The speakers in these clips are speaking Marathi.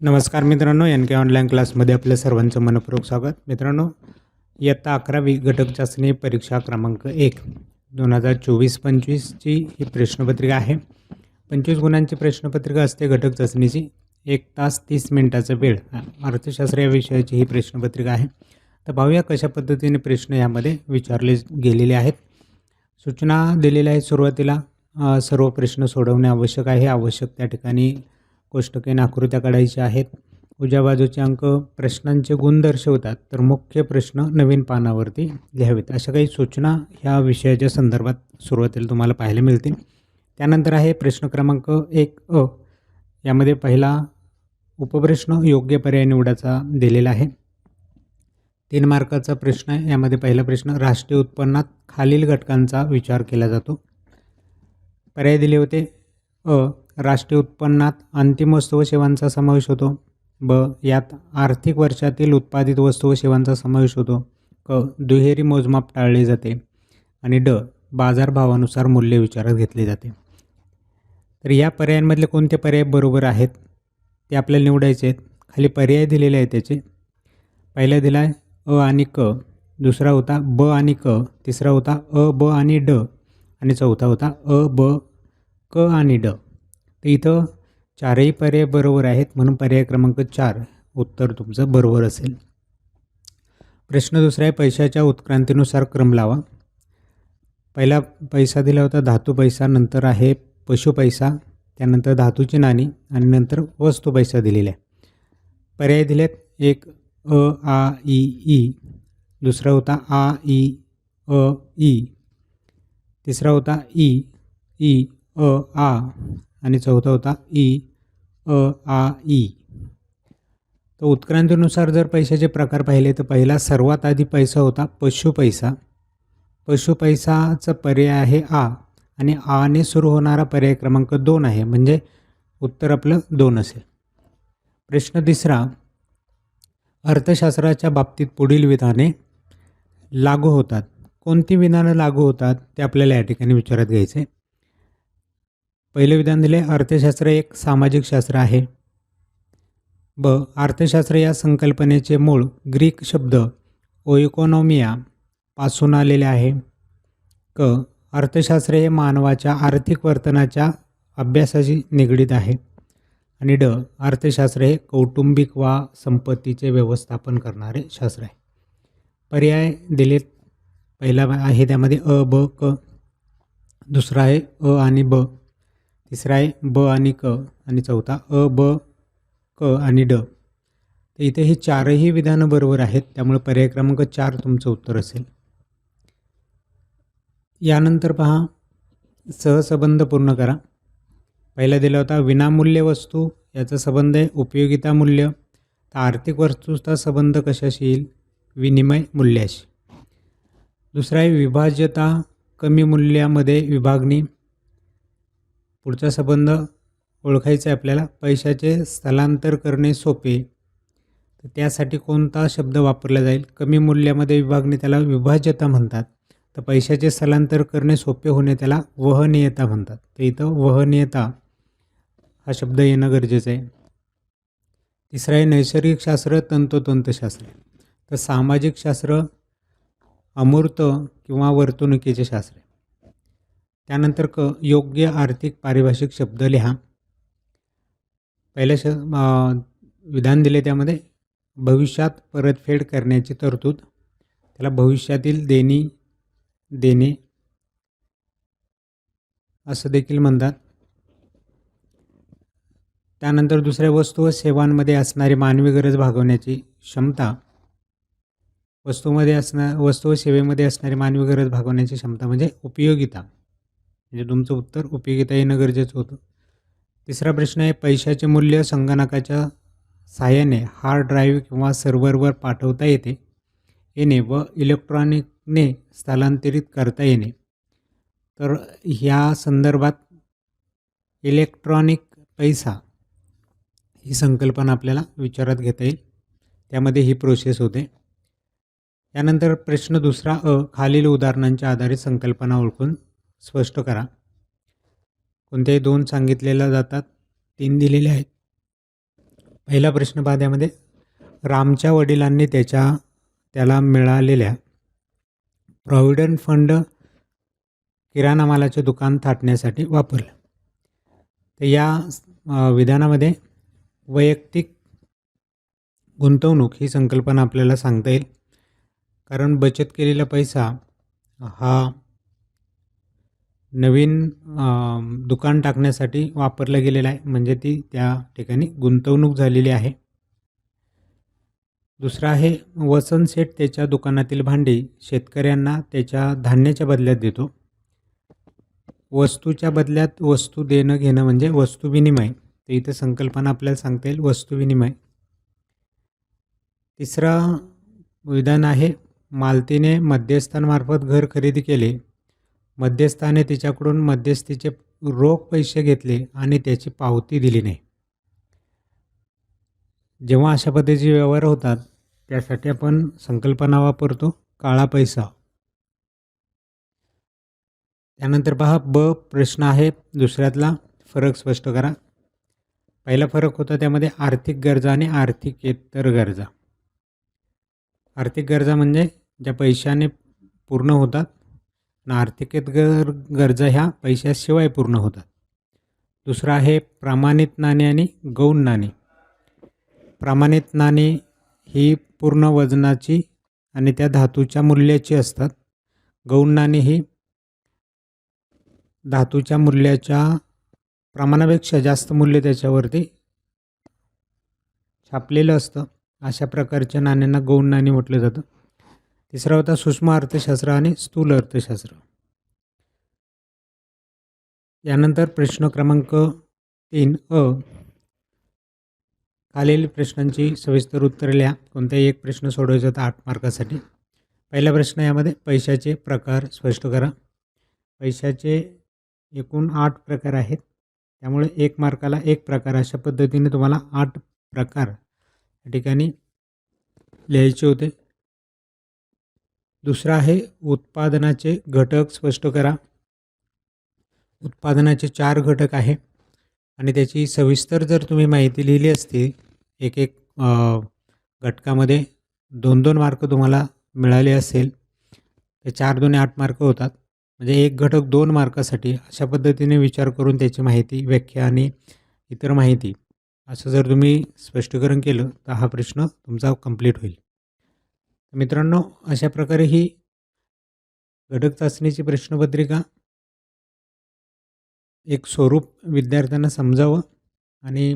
नमस्कार मित्रांनो एन के ऑनलाईन क्लासमध्ये आपल्या सर्वांचं मनपूर्वक स्वागत. मित्रांनो इयत्ता अकरावी घटक चाचणी परीक्षा क्रमांक एक दोन हजार चोवीस पंचवीसची ही प्रश्नपत्रिका आहे. पंचवीस गुणांची प्रश्नपत्रिका असते घटक चाचणीची. एक तास तीस मिनिटाचा वेळ. अर्थशास्त्र या विषयाची ही प्रश्नपत्रिका आहे. तर पाहूया कशा पद्धतीने प्रश्न यामध्ये विचारले गेलेले आहेत. सूचना दिलेल्या आहेत सुरुवातीला. सर्व प्रश्न सोडवणे आवश्यक आहे. आवश्यक त्या ठिकाणी कोष्टके आकृत्या काढायच्या आहेत. उजव्या बाजूचे अंक प्रश्नांचे गुण दर्शवतात. तर मुख्य प्रश्न नवीन पानावरती लिहावेत अशा काही सूचना ह्या विषयाच्या संदर्भात सुरुवातीला तुम्हाला पाहायला मिळतील. त्यानंतर आहे प्रश्न क्रमांक एक अ. यामध्ये पहिला उपप्रश्न योग्य पर्याय निवडाचा दिलेला आहे. तीन मार्काचा प्रश्न आहे. यामध्ये पहिला प्रश्न राष्ट्रीय उत्पन्नात खालील घटकांचा विचार केला जातो. पर्याय दिले होते. अ. राष्ट्रीय उत्पन्नात अंतिम वस्तू व सेवांचा समावेश होतो. ब. यात आर्थिक वर्षातील उत्पादित वस्तू व सेवांचा समावेश होतो. क. दुहेरी मोजमाप टाळले जाते आणि ड. बाजारभावानुसार मूल्य विचारात घेतले जाते. तर या पर्यायांमधले कोणते पर्याय बरोबर आहेत? ते आपल्याला निवडायचे आहेत. खाली पर्याय दिलेले आहेत त्याचे. पहिला दिला आहे अ आणि क. दुसरा होता ब आणि क. तिसरा होता अ ब आणि ड. आणि चौथा होता अ ब क आणि ड. तर इथं चारही पर्याय बरोबर आहेत म्हणून पर्याय क्रमांक चार उत्तर तुमचं बरोबर असेल. प्रश्न दुसरा आहे पैशाच्या उत्क्रांतीनुसार क्रम लावा. पहिला पैसा दिला होता धातू पैसा नंतर आहे पशु पैसा त्यानंतर धातूची नाणी आणि नंतर वस्तू पैसा दिलेला आहे पर्याय दिलेत एक अ आ ई ई. दुसरा होता आ ई अ ई तिसरा होता ई ई अ आ. आणि चौथा होता ई अ आ ई. तर उत्क्रांतीनुसार जर पैशाचे प्रकार पाहिले तर पहिला सर्वात आधी पैसा होता पशु पैसा. पशु पैसाचा पर्याय आहे आ आणि आने सुरू होणारा पर्याय क्रमांक दोन आहे म्हणजे उत्तर आपलं दोन असेल. प्रश्न तिसरा अर्थशास्त्राच्या बाबतीत पुढील विधाने लागू होतात. कोणती विधानं लागू होतात ते आपल्याला या ठिकाणी विचारात घ्यायचे. पहिले विधान दिले अर्थशास्त्र एक सामाजिक शास्त्र आहे. ब. अर्थशास्त्र या संकल्पनेचे मूळ ग्रीक शब्द ओइकोनॉमिया पासून आलेले आहे. क. अर्थशास्त्र हे मानवाच्या आर्थिक वर्तनाच्या अभ्यासाशी निगडीत आहे. आणि ड. अर्थशास्त्र हे कौटुंबिक वा संपत्तीचे व्यवस्थापन करणारे शास्त्र आहे. पर्याय दिलेत. पहिला आहे त्यामध्ये अ ब क. दुसरा आहे अ आणि ब. तिसरा आहे ब आणि क आणि चौथा अ ब क आणि ड. तर इथे हे चारही विधानं बरोबर आहेत त्यामुळे पर्याय क्रमांक चार तुमचं उत्तर असेल. यानंतर पहा सहसंबंध पूर्ण करा. पहिला दिला होता विनामूल्य वस्तू याचा संबंध आहे उपयोगिता मूल्य. तर आर्थिक वस्तूचा संबंध कशाशी येईल? विनिमय मूल्याशी. दुसरा आहे विभाज्यता कमी मूल्यामध्ये विभागणी. पुढचा संबंध ओळखायचा आहे आपल्याला. पैशाचे स्थलांतर करणे सोपे. तर त्यासाठी कोणता शब्द वापरला जाईल? कमी मूल्यामध्ये विभागणे त्याला विभाज्यता म्हणतात. तर पैशाचे स्थलांतर करणे सोपे होणे त्याला वहनीयता म्हणतात. तर इथं वहनीयता हा शब्द येणं गरजेचं आहे. तिसरा आहे नैसर्गिक शास्त्र तंतोतंतशास्त्र तर सामाजिक शास्त्र अमूर्त किंवा वर्तणुकीचे शास्त्र. आहे त्यानंतर क योग्य आर्थिक पारिभाषिक शब्द लिहा. पहिलं श विधान दिले त्यामध्ये भविष्यात परतफेड करण्याची तरतूद त्याला भविष्यातील देणी देणे असं देखील म्हणतात. त्यानंतर दुसऱ्या वस्तू व सेवांमध्ये असणारी मानवी गरज भागवण्याची क्षमता वस्तूमध्ये असणार वस्तू व सेवेमध्ये असणारी मानवी गरज भागवण्याची क्षमता म्हणजे उपयोगिता. म्हणजे तुमचं उत्तर उपयोगिता येणं गरजेचं होतं. तिसरा प्रश्न आहे पैशाचे मूल्य संगणकाच्या सहाय्याने हार्ड ड्राईव्ह किंवा सर्व्हरवर पाठवता येते. येणे व इलेक्ट्रॉनिकने स्थलांतरित करता येणे. तर ह्या संदर्भात इलेक्ट्रॉनिक पैसा ही संकल्पना आपल्याला विचारात घेता येईल. त्यामध्ये ही प्रोसेस होते. त्यानंतर प्रश्न दुसरा अ खालील उदाहरणांच्या आधारे संकल्पना ओळखून स्पष्ट करा. कोणत्याही दोन सांगितलेल्या जातात तीन दिलेले आहेत. पहिला प्रश्न पहा त्यामध्ये रामच्या वडिलांनी त्याच्या त्याला मिळालेल्या प्रॉव्हिडंट फंड किराणा मालाचे दुकान थाटण्यासाठी वापरलं. तर या विधानामध्ये वैयक्तिक गुंतवणूक ही संकल्पना आपल्याला सांगता येईल. कारण बचत केलेला पैसा हा नवीन दुकान टाकण्यासाठी वापरलं गेलेलं आहे. म्हणजे ती त्या ठिकाणी गुंतवणूक झालेली आहे. दुसरा आहे वसन सेठ त्याच्या दुकानातील भांडी शेतकऱ्यांना त्याच्या धान्याच्या बदल्यात देतो. वस्तूच्या बदल्यात वस्तू देणं घेणं म्हणजे वस्तू विनिमय. तर इथं संकल्पना आपल्याला सांगता येईल वस्तू विनिमय. तिसरा विधान आहे मालतीने मध्यस्थांमार्फत घर खरेदी केले. मध्यस्थाने तिच्याकडून मध्यस्थीचे रोख पैसे घेतले आणि त्याची पावती दिली नाही. जेव्हा अशा पद्धतीचे व्यवहार होतात त्यासाठी आपण संकल्पना वापरतो काळा पैसा. त्यानंतर पहा ब प्रश्न आहे दुसऱ्यातला फरक स्पष्ट करा. पहिला फरक होता त्यामध्ये आर्थिक गरजा आणि आर्थिकेतर गरजा. आर्थिक गरजा म्हणजे ज्या पैशाने पूर्ण होतात आणि गर गरजा ह्या पैशाशिवाय पूर्ण होतात. दुसरं आहे प्रमाणित नाणे आणि गौण नाणे. प्रमाणित नाणे ही पूर्ण वजनाची आणि त्या धातूच्या मूल्याची असतात. गौण नाणे ही धातूच्या मूल्याच्या प्रमाणापेक्षा जास्त मूल्य त्याच्यावरती छापलेलं असतं. अशा प्रकारच्या नाण्यांना गौण नाणे म्हटलं जातं. तिसरा होता सूक्ष्म अर्थशास्त्र आणि स्थूल अर्थशास्त्र. यानंतर प्रश्न क्रमांक तीन अ. खालील प्रश्नांची सविस्तर उत्तरे लिहा. कोणताही एक प्रश्न सोडवायचा होता आठ मार्कासाठी. पहिला प्रश्न यामध्ये पैशाचे प्रकार स्पष्ट करा. पैशाचे एकूण आठ प्रकार आहेत. त्यामुळे एक मार्काला एक प्रकार अशा पद्धतीने तुम्हाला आठ प्रकार या ठिकाणी लिहायचे होते. दुसरं आहे उत्पादनाचे घटक स्पष्ट करा. उत्पादनाचे चार घटक आहे आणि त्याची सविस्तर जर तुम्ही माहिती लिहिली असती एक एक घटकामध्ये दोन दोन मार्क तुम्हाला मिळाले असेल ते चार दोन आठ मार्क होतात. म्हणजे एक घटक दोन मार्कासाठी अशा पद्धतीने विचार करून त्याची माहिती व्याख्या आणि इतर माहिती असं जर तुम्ही स्पष्टीकरण केलं तर हा प्रश्न तुमचा कंप्लीट होईल. मित्रांनो अशा प्रकारे ही घटक चाचणीची प्रश्नपत्रिका एक स्वरूप विद्यार्थ्यांना समजावं आणि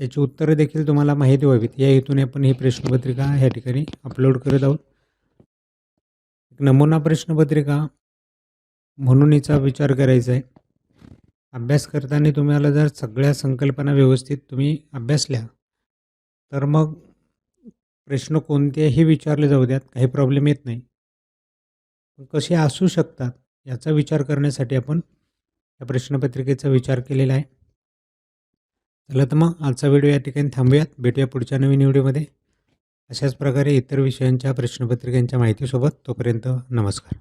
त्याची उत्तरं देखील तुम्हाला माहिती व्हावीत. या हेतूने आपण ही प्रश्नपत्रिका ह्या ठिकाणी अपलोड करत आहोत. एक नमुना प्रश्नपत्रिका म्हणून हिचा विचार करायचा आहे अभ्यास करताना तुम्हाला जर सगळ्या संकल्पना व्यवस्थित तुम्ही अभ्यासल्या तर मग प्रश्न कोणतेही विचारले जाऊ द्यात काही प्रॉब्लेम येत नाही. पण कसे असू शकतात याचा विचार करण्यासाठी आपण या प्रश्नपत्रिकेचा विचार केलेला आहे. चला तर मग आजचा व्हिडिओ या ठिकाणी थांबूयात. भेटूया पुढच्या नवीन व्हिडिओमध्ये अशाच प्रकारे इतर विषयांच्या प्रश्नपत्रिकांच्या माहितीसोबत तोपर्यंत नमस्कार.